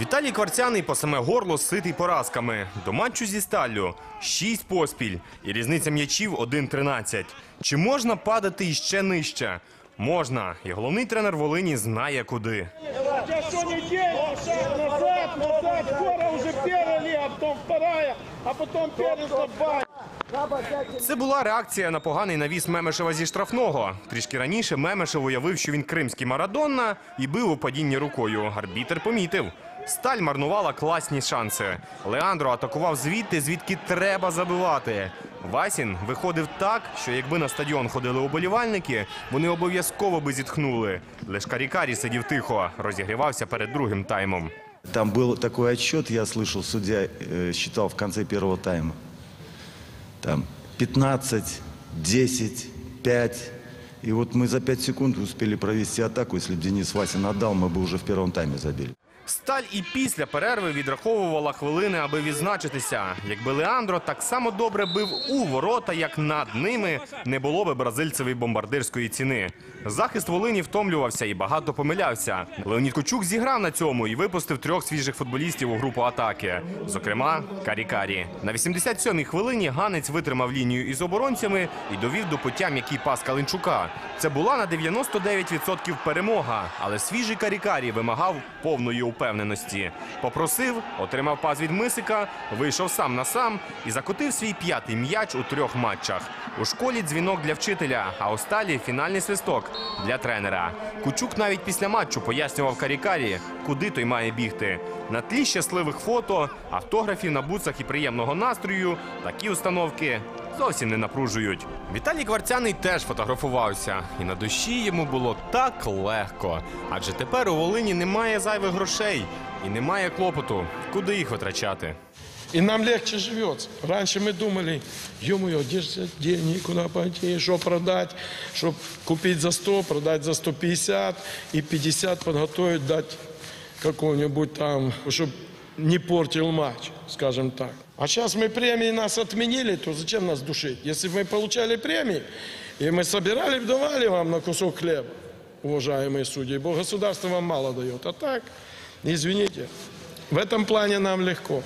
Віталій Кварцяний по саме горло ситий поразками. До матчу зі сталлю 6 поспіль і різниця м'ячів 1-13. Чи можна падати іще нижче? Можна. І головний тренер Волині знає куди. Назад, назад, скоро а потом вторая, а потом первенство. Це була реакція на поганий навіс Мемешева зі штрафного. Трішки раніше Мемешев уявив, що він кримський Марадонна і бив у падінні рукою. Арбітер помітив. Сталь марнувала класні шанси. Леандро атакував звідти, звідки треба забивати. Васін виходив так, що якби на стадіон ходили оболівальники, вони обов'язково би зітхнули. Лиш Карікарі сидів тихо, розігрівався перед другим таймом. Там был такой отчет, я слышал, судья э, считал в конце первого тайма. Там 15, 10, 5. И вот мы за 5 секунд успели провести атаку. Если бы Денис Васин отдал, мы бы уже в первом тайме забили. Сталь і після перерви відраховувала хвилини, аби відзначитися. Якби Леандро так само добре бив у ворота, як над ними, не було би бразильцевої бомбардирської ціни. Захист Волині втомлювався і багато помилявся. Леонід Кочук зіграв на цьому і випустив трьох свіжих футболістів у групу атаки. Зокрема, Карікарі. На 87-й хвилині Ганець витримав лінію із оборонцями і довів до пуття м'який пас Калинчука. Це була на 99% перемога, але свіжий Карікарі вимагав повної упевненості. Попросив, отримав пас від Мисика, вийшов сам на сам і закотив свій п'ятий м'яч у трьох матчах. У школі дзвінок для вчителя, а у сталі фінальний свисток для тренера. Кучук навіть після матчу пояснював Карікарі, куди той має бігти. На тлі щасливих фото, автографів на буцах і приємного настрою такі установки зовсім не напружують. Віталій Кварцяний теж фотографувався, і на душі йому було так легко. Адже тепер у Волині немає зайвих грошей і немає клопоту, куди їх витрачати. И нам легче живется. Раньше мы думали, ё-моё, где же взять денег, куда пойти, что продать, чтобы купить за 100, продать за 150 и 50 подготовить, дать какого-нибудь там, чтобы не портил матч, скажем так. А сейчас мы премии нас отменили, то зачем нас душить? Если бы мы получали премии, и мы собирали, давали вам на кусок хлеба, уважаемые судьи, бо государство вам мало дает. А так, извините, в этом плане нам легко.